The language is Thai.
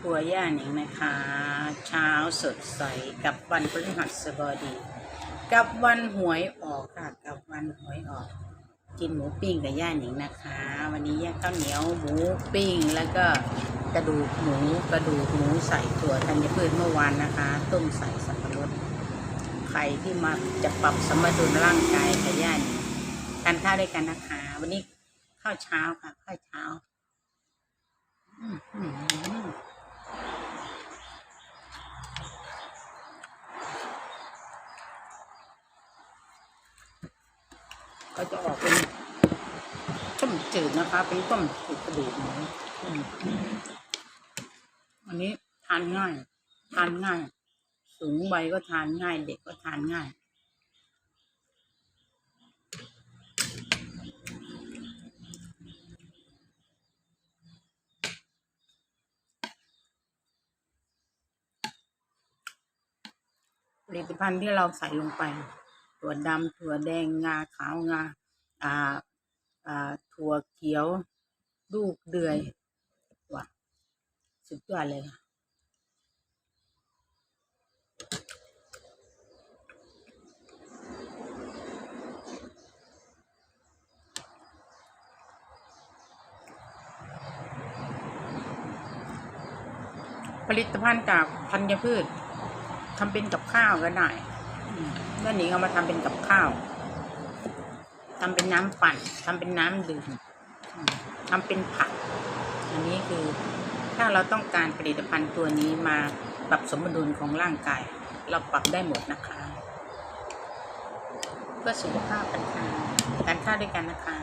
ครัวย่าหนิงนะคะ เช้าสดใสกับวันพฤหัสบดี กับวันหวยออกค่ะกับวันหวยออก กินหมูปิ้งกับย่าหนิงนะคะ วันนี้ย่างข้าวเหนียวหมูปิ้งแล้วก็กระดูกหมูกระดูกหมูใส่ถั่วธัญพืชเมื่อวานนะคะ ต้มใส่สับปะรดใครที่มาจะปรับสมดุลร่างกายกับย่าหนิงทานข้าวด้วยกันนะคะ วันนี้ข้าวเช้าค่ะข้าวเช้า อืมอืมอืม ก็จะออกเป็นต้มจืดนะคะ เป็นต้มจืดกระดูกหมูอันนี้ทานง่าย ทานง่าย สูงวัยก็ทานง่าย เด็กก็ทานง่ายผลิตภัณฑ์ที่เราใส่ลงไป ถั่วดำถั่วแดงงาขาวงาอ่าอ่าถั่วเขียวลูกเดือยว่ะสุดยอดเลยค่ะผลิตภัณฑ์จากธัญพืชทำเป็นกับข้าวก็ได้ อืมแล้วหนิงเอามาทำเป็นกับข้าวทำเป็นน้ำปั่นทำเป็นน้ำดื่มอืมทำเป็นผัก อันนี้คือถ้าเราต้องการผลิตภัณฑ์ตัวนี้มาปรับสมดุลของร่างกาย เราปรับได้หมดนะคะ เพื่อสุขภาพกันค่ะทานข้าวด้วยกันนะคะ